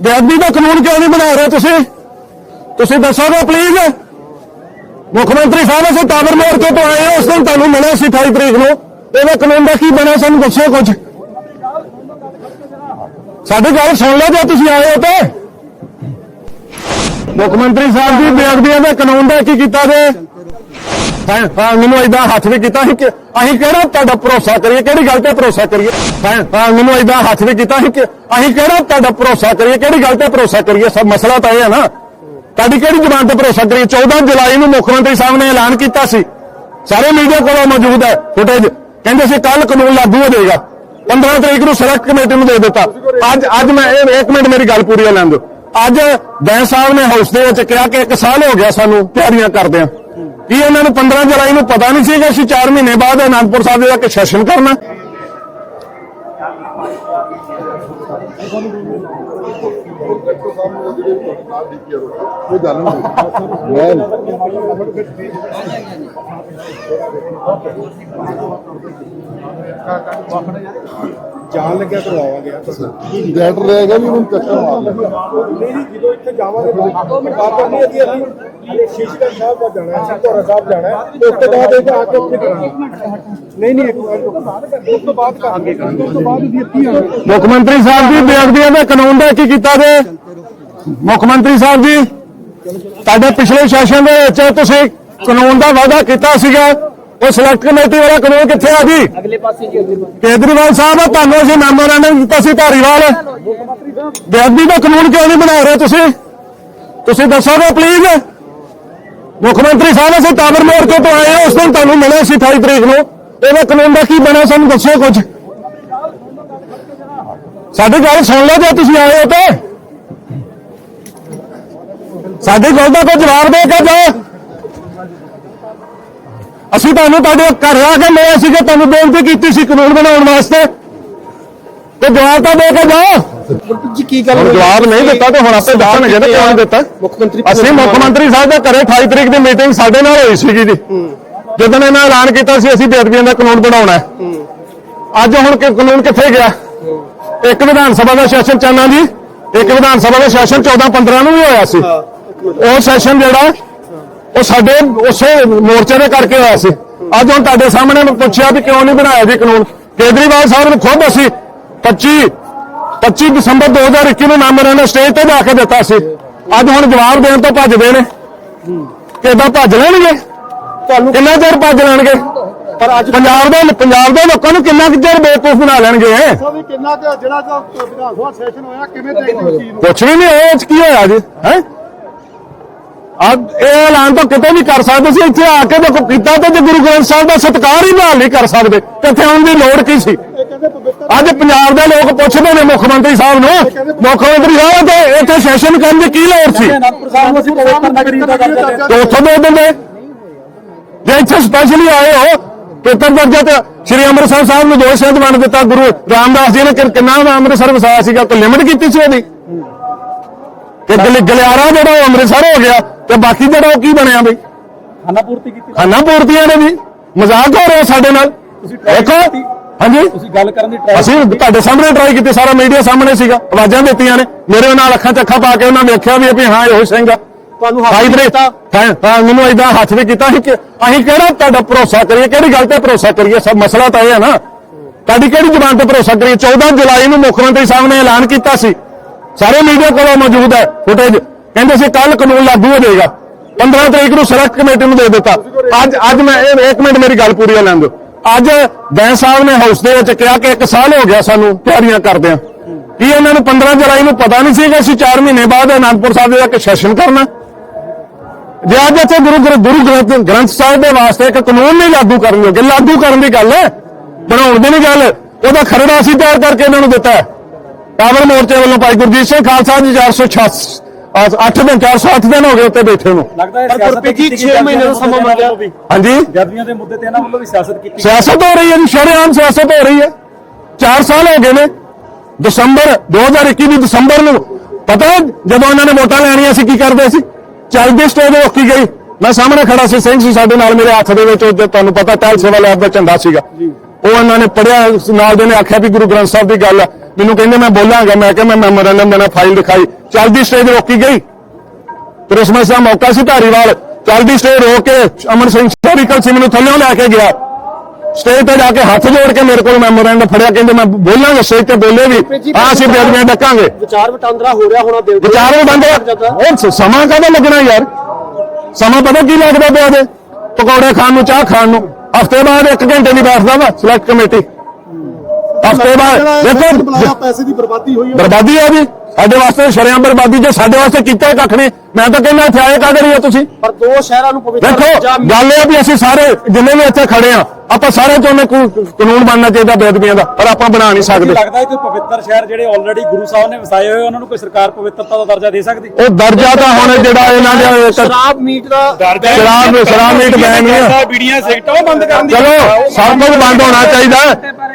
ਬੇਅਦਬੀ ਦਾ ਕਾਨੂੰਨ ਕਿਉਂ ਨਹੀਂ ਬਣਾ ਰਹੇ ਤੁਸੀਂ? ਤੁਸੀਂ ਦੱਸੋਗੇ ਪਲੀਜ਼ ਮੁੱਖ ਮੰਤਰੀ ਸਾਹਿਬ, ਅਸੀਂ ਟਾਵਰ ਮੋਰਚੇ ਤੋਂ ਆਏ ਉਸ ਦਿਨ ਤੁਹਾਨੂੰ ਮਿਲਿਆ ਸੀ 28 ਤਰੀਕ ਨੂੰ। ਇਹਦਾ ਕਾਨੂੰਨ ਦਾ ਕੀ ਬਣਿਆ? ਸਾਨੂੰ ਦੱਸਿਓ ਕੁਝ। ਸਾਡੀ ਗੱਲ ਸੁਣ ਲਓ ਜੇ ਤੁਸੀਂ ਆਏ ਹੋ ਤੇ। ਮੁੱਖ ਮੰਤਰੀ ਸਾਹਿਬ ਜੀ, ਬੇਅਦਬੀਆਂ ਦੇ ਕਾਨੂੰਨ ਦਾ ਕੀ ਕੀਤਾ ਜੇ? ਹਾਂ ਮੈਨੂੰ ਇਦਾਂ ਹੱਥ ਵੀ ਕੀਤਾ ਸੀ ਕਿ ਅਸੀਂ ਕਿਹੜਾ ਤੁਹਾਡਾ ਭਰੋਸਾ ਕਰੀਏ, ਕਿਹੜੀ ਗੱਲ ਤੇ ਭਰੋਸਾ ਕਰੀਏ? ਹਾਂ ਮੈਨੂੰ ਇਦਾਂ ਹੱਥ ਵੀ ਕੀਤਾ ਸੀ ਕਿ ਅਸੀਂ ਕਿਹੜਾ ਤੁਹਾਡਾ ਭਰੋਸਾ ਕਰੀਏ, ਕਿਹੜੀ ਗੱਲ ਤੇ ਭਰੋਸਾ ਕਰੀਏ? ਸਭ ਮਸਲਾ ਤਾਂ ਇਹ ਹੈ ਨਾ। ਤੁਹਾਡੀ ਕਿਹੜੀ ਜ਼ਬਾਨ ਤੇ ਭਰੋਸਾ ਕਰੀਏ? 14 ਜੁਲਾਈ ਨੂੰ ਮੁੱਖ ਮੰਤਰੀ ਸਾਹਿਬ ਨੇ ਐਲਾਨ ਕੀਤਾ ਸੀ। ਸਾਰੇ ਮੀਡੀਆ ਕੋਲ ਮੌਜੂਦ ਹੈ ਫੁਟੇਜ। ਕਹਿੰਦੇ ਸੀ ਕੱਲ ਕਾਨੂੰਨ ਲਾਗੂ ਹੋ ਜਾਏਗਾ। 15 ਤਰੀਕ ਨੂੰ ਸਿਲੈਕਟ ਕਮੇਟੀ ਨੂੰ ਦੇ ਦਿੱਤਾ। ਅੱਜ ਅੱਜ ਮੈਂ ਇਹ- ਇੱਕ ਮਿੰਟ ਮੇਰੀ ਗੱਲ ਪੂਰੀ ਲੈਣ ਦਿਓ। ਅੱਜ ਬੈਂਸ ਸਾਹਿਬ ਨੇ ਹਾਊਸ ਦੇ ਵਿੱਚ ਕਿਹਾ ਕਿ ਇੱਕ ਸਾਲ ਹੋ ਗਿਆ ਸਾਨੂੰ ਤਿਆਰੀਆਂ ਕਰਦੇ ਆ। ਕੀ ਇਹਨਾਂ ਨੂੰ 15 ਜੁਲਾਈ ਨੂੰ ਪਤਾ ਨਹੀਂ ਸੀ ਕਿ ਅਸੀਂ 4 ਮਹੀਨੇ ਬਾਅਦ ਅਨੰਦਪੁਰ ਸਾਹਿਬ ਦੇ ਜਾ ਕੇ ਸੈਸ਼ਨ ਕਰਨਾ। ਕੋਈ ਗੱਲ ਨਹੀਂ ਮੈਂ ਜਾਣ ਲੱਗਿਆ ਕਰਵਾਇਆ ਗਿਆ ਲੈਟਰ ਰਹਿ ਗਿਆ ਵੀ ਉਹਨੂੰ ਚੱਕਰ ਲੈ ਨਹੀਂ ਜੀ ਜਦੋਂ ਇੱਥੇ ਜਾਵਾਂਗੇ ਬਾਬਾ ਨਹੀਂ ਅਸੀਂ ਅਸੀਂ ਸ਼ੀਸ਼ਗੰਜ ਸਾਹਿਬ ਦਾ ਜਾਣਾ ਹੈ ਧੋਰਾ ਸਾਹਿਬ ਜਾਣਾ ਹੈ। ਉਸ ਤੋਂ ਬਾਅਦ ਇਹ ਆ ਕੇ ਉੱਥੇ ਕਰਾਂਗੇ ਨਹੀਂ ਨਹੀਂ ਇੱਕ ਮਿੰਟ। ਉਸ ਤੋਂ ਬਾਅਦ ਕਰਾਂਗੇ। ਉਸ ਤੋਂ ਬਾਅਦ ਅਸੀਂ ਇੱਥੇ ਆਵਾਂਗੇ। ਮੁੱਖ ਮੰਤਰੀ ਸਾਹਿਬ ਜੀ ਬੇਅਦਬੀਆਂ ਦੇ ਕਾਨੂੰਨ ਦਾ ਕੀ ਕੀਤਾ ਜੇ? ਮੁੱਖ ਮੰਤਰੀ ਸਾਹਿਬ ਜੀ ਤੁਹਾਡੇ ਪਿਛਲੇ ਸੈਸ਼ਨ ਦੇ ਵਿੱਚ ਤੁਸੀਂ ਕਾਨੂੰਨ ਦਾ ਵਾਅਦਾ ਕੀਤਾ ਸੀਗਾ। ਉਹ ਸਿਲੈਕਟ ਕਮੇਟੀ ਵਾਲਾ ਕਾਨੂੰਨ ਕਿੱਥੇ ਆ ਜੀ? ਅਗਲੇ ਪਾਸੇ ਜੀ ਅਗਲੇ ਪਾਸੇ। ਕੇਜਰੀਵਾਲ ਸਾਹਿਬ ਤੁਹਾਨੂੰ ਅਸੀਂ ਮੈਮੋਰੈਂਡਮ ਦਿੱਤਾ ਸੀ ਧਾਰੀਵਾਲ। ਬੇਅਦਬੀ ਦਾ ਕਾਨੂੰਨ ਕਿਉਂ ਨਹੀਂ ਬਣਾ ਰਹੇ ਤੁਸੀਂ? ਤੁਸੀਂ ਦੱਸੋਗੇ ਪਲੀਜ਼ ਮੁੱਖ ਮੰਤਰੀ ਸਾਹਿਬ ਅਸੀਂ ਟਾਵਰ ਮੋਰਚੇ ਤੋਂ ਆਏ ਹਾਂ ਉਸ ਦਿਨ ਤੁਹਾਨੂੰ ਮਿਲਿਆ ਸੀ 28 ਤਰੀਕ ਨੂੰ। ਇਹਦਾ ਕਾਨੂੰਨ ਦਾ ਕੀ ਬਣਿਆ ਸਾਨੂੰ ਦੱਸੋ ਕੁਝ। ਸਾਡੀ ਗੱਲ ਸੁਣ ਲਓ ਜੇ ਤੁਸੀਂ ਆਏ ਹੋ ਤੇ। ਸਾਡੀ ਗੱਲ ਦਾ ਕੋਈ ਜਵਾਬ ਦੇ ਕੇ ਜਾਓ। ਅਸੀਂ ਤੁਹਾਨੂੰ ਤੁਹਾਡੇ ਘਰ ਆ ਕੇ ਮਿਲੇ ਸੀ ਕਿ ਤੁਹਾਨੂੰ ਬੇਨਤੀ ਕੀਤੀ ਸੀ ਕਾਨੂੰਨ ਬਣਾਉਣ ਵਾਸਤੇ। ਤੇ ਜਵਾਬ ਤਾਂ ਦੇ ਕੇ ਜਾਓ। ਜੀ ਕੀ ਗੱਲ ਹੁਣ ਜਵਾਬ ਨਹੀਂ ਦਿੱਤਾ ਤੇ ਹੁਣ ਆਪੇ ਦੱਸਣਗੇ ਤੇ ਕਿਉਂ ਨਹੀਂ ਦਿੱਤਾ? ਮੁੱਖ ਮੰਤਰੀ ਅਸੀਂ ਮੁੱਖ ਮੰਤਰੀ ਸਾਹਿਬ ਦੇ ਘਰੇ 28 ਤਰੀਕ ਦੀ ਮੀਟਿੰਗ ਸਾਡੇ ਨਾਲ ਹੋਈ ਸੀਗੀ ਜੀ। ਜਦੋਂ ਇਹਨਾਂ ਐਲਾਨ ਕੀਤਾ ਸੀ ਅਸੀਂ ਬੇਅਦਬੀਆਂ ਦਾ ਕਾਨੂੰਨ ਬਣਾਉਣਾ ਹੈ। ਅੱਜ ਹੁਣ ਕਿ ਕਾਨੂੰਨ ਕਿੱਥੇ ਗਿਆ? ਇੱਕ ਵਿਧਾਨ ਸਭਾ ਦਾ ਸੈਸ਼ਨ ਚੱਲਣਾ ਜੀ ਇੱਕ ਵਿਧਾਨ ਸਭਾ ਦਾ ਸੈਸ਼ਨ 14 15 ਨੂੰ ਵੀ ਹੋਇਆ ਸੀ। ਉਹ ਸੈਸ਼ਨ ਜਿਹੜਾ ਉਹ ਸਾਡੇ ਉਸੇ ਮੋਰਚੇ ਦੇ ਕਰਕੇ ਹੋਇਆ ਸੀ। ਅੱਜ ਹੁਣ ਤੁਹਾਡੇ ਸਾਹਮਣੇ ਮੈਂ ਪੁੱਛਿਆ ਵੀ ਕਿਉਂ ਨਹੀਂ ਬਣਾਇਆ ਜੀ ਕਾਨੂੰਨ? ਕੇਜਰੀਵਾਲ ਸਾਹਿਬ ਨੂੰ ਖੁਦ ਅਸੀਂ 25 25 ਦਸੰਬਰ 2021 ਨੂੰ ਮੈਮੋਰੈਂਡਮ ਸਟੇਜ ਤੇ ਜਾ ਕੇ ਦਿੱਤਾ ਸੀ। ਅੱਜ ਹੁਣ ਜਵਾਬ ਦੇਣ ਤੋਂ ਭੱਜਦੇ ਨੇ। ਕਿਦਾਂ ਭੱਜ ਲੈਣਗੇ? ਤੁਹਾਨੂੰ ਕਿੰਨਾ ਚਿਰ ਭੱਜ ਲੈਣਗੇ? ਪਰ ਅੱਜ ਪੰਜਾਬ ਦੇ ਪੰਜਾਬ ਦੇ ਲੋਕਾਂ ਨੂੰ ਕਿੰਨਾ ਕੁ ਚਿਰ ਬੇਵਕੂਫ ਬਣਾ ਲੈਣਗੇ? ਵੀ ਕਿੰਨਾ ਜਿਹੜਾ ਵਿਧਾਨ ਸਭਾ ਸੈਸ਼ਨ ਹੋਇਆ ਕਿਵੇਂ ਦੇਖਦੇ ਹੋ ਚੀਜ਼ ਨੂੰ? ਵੀ ਨਹੀਂ 'ਚ ਕੀ ਹੋਇਆ ਜੀ? ਹੈ? ਅੱਜ ਇਹ ਐਲਾਨ ਤਾਂ ਕਿਤੇ ਵੀ ਕਰ ਸਕਦੇ ਸੀ, ਇੱਥੇ ਆ ਕੇ ਦੇਖੋ ਕੀਤਾ ਤੇ ਜੇ ਗੁਰੂ ਗ੍ਰੰਥ ਸਾਹਿਬ ਦਾ ਸਤਿਕਾਰ ਹੀ ਨਾਲ ਨਹੀਂ ਕਰ ਸਕਦੇ ਕਿੱਥੇ ਆਉਣ ਦੀ ਲੋੜ ਕੀ ਸੀ? ਅੱਜ ਪੰਜਾਬ ਦੇ ਲੋਕ ਪੁੱਛਦੇ ਨੇ ਮੁੱਖ ਮੰਤਰੀ ਸਾਹਿਬ ਨੂੰ, ਮੁੱਖ ਮੰਤਰੀ ਸਾਹਿਬ ਤੇ ਇੱਥੇ ਸੈਸ਼ਨ ਕਰਨ ਦੀ ਕੀ ਲੋੜ ਸੀ? ਉੱਥੋਂ ਦੇ ਦਿੰਦੇ ਜੇ ਇੱਥੇ ਸਪੈਸ਼ਲੀ ਆਏ ਹੋ ਪੇਪਰ ਦਰਜਾ ਤੇ ਸ਼੍ਰੀ ਅੰਮ੍ਰਿਤਸਰ ਸਾਹਿਬ ਨੂੰ ਦੋ ਸ਼ਬਦ ਬਣ ਦਿੱਤਾ, ਗੁਰੂ ਰਾਮਦਾਸ ਜੀ ਨੇ ਕਿ- ਕਿੰਨਾ ਅੰਮ੍ਰਿਤਸਰ ਵਸਾਇਆ ਸੀਗਾ ਕੋਈ ਲਿਮਿਟ ਕੀਤੀ ਸੀ ਉਹਦੀ? ਤੇ ਗਲ- ਗਲਿਆਰਾ ਜਿਹੜਾ ਉਹ ਅੰਮ੍ਰਿਤਸਰ ਹੋ ਗਿਆ ਤੇ ਬਾਕੀ ਜਿਹੜਾ ਉਹ ਕੀ ਬਣਿਆ ਬਈ? ਖਾਨਾ ਪੂਰਤੀ ਕੀਤੀ। ਖਾਨਾ ਪੂਰਤੀਆਂ ਨੇ ਵੀ। ਮਜ਼ਾਕ ਹੋ ਰਿਹਾ ਸਾਡੇ ਨਾਲ। ਦੇਖੋ। ਹਾਂਜੀ। ਤੁਸੀਂ ਗੱਲ ਕਰਨ ਦੀ ਟਰਾਈ ਅਸੀਂ ਤੁਹਾਡੇ ਸਾਹਮਣੇ ਟਰਾਈ ਕੀਤੀ ਸਾਰਾ ਮੀਡੀਆ ਸਾਹਮਣੇ ਸੀਗਾ। ਆਵਾਜ਼ਾਂ ਦਿੱਤੀਆਂ ਨੇ। ਮੇਰੇ ਨਾਲ ਅੱਖਾਂ ਚ ਅੱਖਾਂ ਪਾ ਕੇ ਉਹਨਾਂ ਵੇਖਿਆ ਵੀ ਵੀ ਹਾਂ ਇਹੋ ਸਿੰਘ ਆ। ਤੁਹਾਨੂੰ ਹੱਥ ਹਾਈ ਵੀ ਬ੍ਰੇਕ ਹਾਂ ਹਾਂ ਮੈਨੂੰ ਇਦਾਂ ਹੱਥ ਵੀ ਕੀਤਾ। ਸੀ ਕਿ ਅਸੀਂ ਕਿਹੜਾ ਤੁਹਾਡਾ ਭਰੋਸਾ ਕਰੀਏ? ਕਿਹੜੀ ਗੱਲ ਤੇ ਭਰੋਸਾ ਕਰੀਏ? ਸਭ ਮਸਲਾ ਤਾਂ ਇਹ ਹੈ ਨਾ। ਤੁਹਾਡੀ ਕਿਹੜੀ ਜ਼ਬਾਨ ਤੇ ਭਰੋਸਾ ਕਰੀਏ? 14 ਜੁਲਾਈ ਨੂੰ ਮੁੱਖ ਮੰਤਰੀ ਸਾਹਿਬ ਨੇ ਐਲਾਨ ਕੀਤਾ ਸੀ। ਸਾਰੇ ਮੀਡੀਆ ਕੋਲ ਮੌਜੂਦ ਹੈ ਫੁਟੇਜ ਕਹਿੰਦੇ ਸੀ ਕੱਲ ਕਾਨੂੰਨ ਲਾਗੂ ਹੋ ਜਾਏਗਾ। 15 ਤਰੀਕ ਨੂੰ ਸਿਲੈਕਟ ਕਮੇਟੀ ਨੂੰ ਦੇ ਦਿੱਤਾ। ਅੱਜ ਅੱਜ ਮੈਂ ਇਹ- ਇੱਕ ਮਿੰਟ ਮੇਰੀ ਗੱਲ ਪੂਰੀ ਲੈਣ ਦਿਓ। ਅੱਜ ਬੈਂਸ ਸਾਹਿਬ ਨੇ ਹਾਊਸ ਦੇ ਵਿੱਚ ਕਿਹਾ ਕਿ ਇੱਕ ਸਾਲ ਹੋ ਗਿਆ ਸਾਨੂੰ ਤਿਆਰੀਆਂ ਕਰਦਿਆਂ। ਕੀ ਇਹਨਾਂ ਨੂੰ 15 ਜੁਲਾਈ ਨੂੰ ਪਤਾ ਨਹੀਂ ਸੀ ਕਿ ਅਸੀਂ 4 ਮਹੀਨੇ ਬਾਅਦ ਅਨੰਦਪੁਰ ਸਾਹਿਬ ਦੇ ਇੱਕ ਸੈਸ਼ਨ ਕਰਨਾ? ਜੇ ਅੱਜ ਇੱਥੇ ਗੁਰੂ ਗ੍ਰੰਥ ਗੁਰੂ ਗ੍ਰੰਥ ਗ੍ਰੰਥ ਸਾਹਿਬ ਦੇ ਵਾਸਤੇ ਇੱਕ ਕਾਨੂੰਨ ਨਹੀਂ ਲਾਗੂ ਕਰਨ ਲੱਗੇ ਲਾਗੂ ਕਰਨ ਦੀ ਗੱਲ ਹੈ। ਬਣਾਉਣ ਦੀ ਨਹੀਂ ਗੱਲ। ਉਹਦਾ ਖਰੜਾ ਅਸੀਂ ਤਿਆਰ ਕਰਕੇ ਇਹਨਾਂ ਨੂੰ ਦਿੱਤਾ ਹੈ। ਪਾਵਰ ਮੋਰਚੇ ਵੱਲੋਂ ਭਾਈ ਗੁਰਜੀਤ ਸਿੰਘ ਖਾਲਸਾ ਜੀ 486 8 ਦਿਨ 408 ਦਿਨ ਹੋ ਗਏ ਉੱਤੇ ਬੈਠੇ ਨੂੰ। ਲੱਗਦਾ ਹੈ ਸਿਆਸਤ ਕੀਤੀ 6 ਮਹੀਨੇ ਦਾ ਸਮਾਂ ਮੰਗਿਆ ਹਾਂਜੀ। ਜਦਵੀਆਂ ਦੇ ਮੁੱਦੇ ਤੇ ਇਹਨਾਂ ਵੱਲੋਂ ਵੀ ਸਿਆਸਤ ਕੀਤੀ ਸਿਆਸਤ ਹੋ ਰਹੀ ਹੈ ਜੀ ਸ਼ਰੇਆਮ ਸਿਆਸਤ ਹੋ ਰਹੀ ਹੈ। 4 ਸਾਲ ਹੋ ਗਏ ਨੇ। ਦਸੰਬਰ 2021 ਦੀ ਦਸੰਬਰ ਨੂੰ ਪਤਾ ਜਦੋਂ ਇਹਨਾਂ ਨੇ ਵੋਟਾਂ ਲੈਣੀਆਂ ਸੀ ਕੀ ਕਰਦੇ ਸੀ? ਚੱਲਦੀ ਸਟੇਜ ਰੋਕੀ ਗਈ। ਮੈਂ ਸਾਹਮਣੇ ਖੜਾ ਸੀ ਸਿੰਘ ਸੀ ਸਾਡੇ ਨਾਲ ਮੇਰੇ ਹੱਥ ਦੇ ਵਿੱਚ ਉਹ ਤੁਹਾਨੂੰ ਪਤਾ ਟਹਿਲ ਸੇਵਾ ਲੈਬ ਦਾ ਝੰਡਾ ਸੀਗਾ। ਉਹ ਇਹਨਾਂ ਨੇ ਪੜਿਆ ਨਾਲ ਦੇ ਨੇ ਆਖਿਆ ਵੀ ਗੁਰੂ ਗ੍ਰੰਥ ਸਾਹਿਬ ਦੀ ਗੱਲ ਹੈ ਮੈਨੂੰ ਕਹਿੰਦੇ ਮੈਂ ਬੋਲਾਂਗਾ ਮੈਂ ਕਿਹਾ ਮੈਂ ਮੈਮੋਰੈਂਡਮ ਦੇਣਾ ਫਾਈਲ ਦਿਖਾਈ। ਚੱਲਦੀ ਸਟੇਜ ਰੋਕੀ ਗਈ। ਕ੍ਰਿਸਮਸ ਦਾ ਮੌਕਾ ਸੀ ਧਾਰੀਵਾਲ। ਚੱਲਦੀ ਸਟੇਜ ਰੋਕ ਕੇ ਅਮਨ ਸਿੰਘ ਸਟੋਰੀਕਲ ਸੀ ਮੈਨੂੰ ਥੱਲੇੋਂ ਲੈ ਕੇ ਗਿਆ। ਸਟੇਜ ਤੇ ਜਾ ਕੇ ਹੱਥ ਜੋੜ ਕੇ ਮੇਰੇ ਕੋਲ ਮੈਮੋਰੈਂਡਮ ਫੜਿਆ ਕਹਿੰਦੇ ਮੈਂ ਬੋਲਾਂਗਾ ਸਟੇਜ ਤੇ ਬੋਲੇ ਵੀ ਹਾਂ ਅਸੀਂ ਬੇਦਬੀਆਂ ਡੱਕਾਂਗੇ। ਵਿਚਾਰ ਵਟਾਂਦਰਾ ਹੋ ਰਿਹਾ ਹੋਣਾ ਦਿਲ ਵਿਚਾਰ ਵੀ ਬੰਦ ਆ। ਉਹ ਸ- ਸਮਾਂ ਕਦੋਂ ਲੱਗਣਾ ਯਾਰ? ਸਮਾਂ ਪਤਾ ਕੀ ਲੱਗਦਾ ਪਿਆ ਦੇ ਪਕੌੜੇ ਖਾਣ ਨੂੰ ਚਾਹ ਖਾਣ ਨੂੰ। ਹਫ਼ਤੇ ਬਾਅਦ 1 ਘੰਟੇ ਨਹੀਂ ਬੈਠਦਾ ਵਾ ਸਿਲੈਕਟ ਕਮੇਟੀ ਹਫ਼ਤੇ ਬਾਅਦ ਦੇਖੋ ਪੈਸੇ ਦੀ ਬਰਬਾਦੀ ਹੋਈ ਹੈ ਬਰਬਾਦੀ ਆ ਜੀ ਸਾਡੇ ਵਾਸਤੇ ਸ਼ਰਿਆਂ ਬਰਬਾਦੀ ਜੇ ਸਾਡੇ ਵਾਸਤੇ ਕੀਤਾ ਹੀ ਕੱਖ ਨਹੀਂ ਮੈਂ ਤਾਂ ਕਹਿੰਦਾ ਇੱਥੇ ਆਏ ਕਾਹਦੇ ਲਈ ਹੋ ਤੁਸੀਂ? ਪਰ ਦੋ ਸ਼ਹਿਰਾਂ ਨੂੰ ਪਵਿੱਤਰ ਦੇਖੋ ਗੱਲ ਇਹ ਆ ਵੀ ਅਸੀਂ ਸਾਰੇ ਜਿੰਨੇ ਵੀ ਇੱਥੇ ਖੜੇ ਆ ਆਪਾਂ ਸਾਰੇ ਚਾਹੁੰਦੇ ਕੋ- ਕਾਨੂੰਨ ਬਣਨਾ ਚਾਹੀਦਾ ਬੇਦਬੀਆਂ ਦਾ ਪਰ ਆਪਾਂ ਬਣਾ ਨਹੀਂ ਸਕਦੇ। ਲੱਗਦਾ ਹੈ ਕਿ ਪਵਿੱਤਰ ਸ਼ਹਿਰ ਜਿਹੜੇ ਆਲਰੇਡੀ ਗੁਰੂ ਸਾਹਿਬ ਨੇ ਵਸਾਏ ਹੋਏ ਉਹਨਾਂ ਨੂੰ ਕੋਈ ਸਰਕਾਰ ਪਵਿੱਤਰਤਾ ਦਾ ਦਰਜਾ ਦੇ ਸਕਦੀ? ਉਹ ਦਰਜਾ ਤਾਂ ਹੁਣ ਜਿਹੜਾ ਇਹਨਾਂ ਦੇ ਸ਼ਰਾਬ ਮੀਟ ਦਾ ਸ਼ਰਾਬ ਸ਼ਰਾਬ ਮੀਟ ਬੈਨ ਨਹੀਂ ਆ ਬੀੜੀਆਂ ਸਿਗਰਟਾਂ ਉਹ ਬੰਦ ਕਰਨ ਦੀ ਚਲੋ ਸਭ ਕੁਝ ਬੰਦ ਹੋਣਾ ਚਾਹੀਦਾ।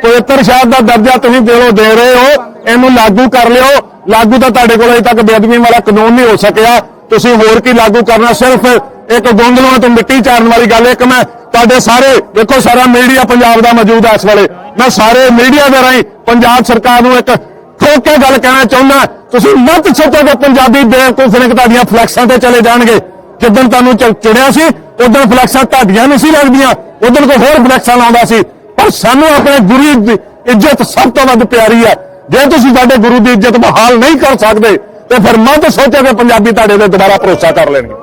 ਪਵਿੱਤਰ ਸ਼ਹਿਰ ਦਾ ਦਰਜਾ ਤੁਸੀਂ ਦਿਲੋਂ ਦੇ ਰਹੇ ਹੋ। ਇਹਨੂੰ ਲਾਗੂ ਕਰ ਲਿਓ। ਲਾਗੂ ਤਾਂ ਤੁਹਾਡੇ ਕੋਲ ਅਜੇ ਤੱਕ ਬੇਅਦਬੀ ਵਾਲਾ ਕਾਨੂੰਨ ਨਹੀਂ ਹੋ ਸਕਿਆ। ਤੁਸੀਂ ਹੋਰ ਕੀ ਲਾਗੂ ਕਰਨਾ? ਸਿਰਫ ਇੱਕ ਗੋਂਦਲਾਂ ਤੋਂ ਮਿੱਟੀ ਚਾਰਨ ਵਾਲੀ ਗੱਲ ਇੱਕ ਮੈਂ ਤੁਹਾਡੇ ਸਾਰੇ, ਦੇਖੋ ਸਾਰਾ ਮੀਡੀਆ ਪੰਜਾਬ ਦਾ ਮੌਜੂਦ ਹੈ ਇਸ ਵੇਲੇ। ਮੈਂ ਸਾਰੇ ਮੀਡੀਆ ਦੇ ਰਾਹੀਂ ਪੰਜਾਬ ਸਰਕਾਰ ਨੂੰ ਇੱਕ ਠੋਕ ਕੇ ਗੱਲ ਕਹਿਣਾ ਚਾਹੁੰਦਾ। ਤੁਸੀਂ ਮਤ ਸੋਚੋ ਕਿ ਪੰਜਾਬੀ ਬੇਵਕੂਫ ਨੇ ਤੁਹਾਡੀਆਂ ਫਲੈਕਸਾਂ ਤੇ ਚਲੇ ਜਾਣਗੇ। ਜਿੱਦਣ ਤੁਹਾਨੂੰ ਚ- ਸੀ, ਉਦੋਂ ਫਲੈਕਸਾਂ ਤੁਹਾਡੀਆਂ ਨਹੀਂ ਸੀ ਲੱਗਦੀਆਂ। ਉਦੋਂ ਕੋਈ ਹੋਰ ਫਲੈਕਸਾਂ ਲਾਉਂਦਾ ਸੀ। ਪਰ ਸਾਨੂੰ ਆਪਣੇ ਗੁਰੂ ਦੀ ਇੱਜ਼ਤ ਸਭ ਤੋਂ ਵੱਧ ਪਿਆਰੀ ਹੈ ਜੇ ਤੁਸੀਂ ਸਾਡੇ ਗੁਰੂ ਦੀ ਇੱਜ਼ਤ ਬਹਾਲ ਨਹੀਂ ਕਰ ਸਕਦੇ, ਤੇ ਫਿਰ ਮਤ ਸੋਚੋ ਕਿ ਪੰਜਾਬੀ ਤੁਹਾਡੇ ਤੇ ਦੁਬਾਰਾ ਭਰੋਸਾ ਕਰ ਲੈਣਗੇ।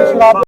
Thank you.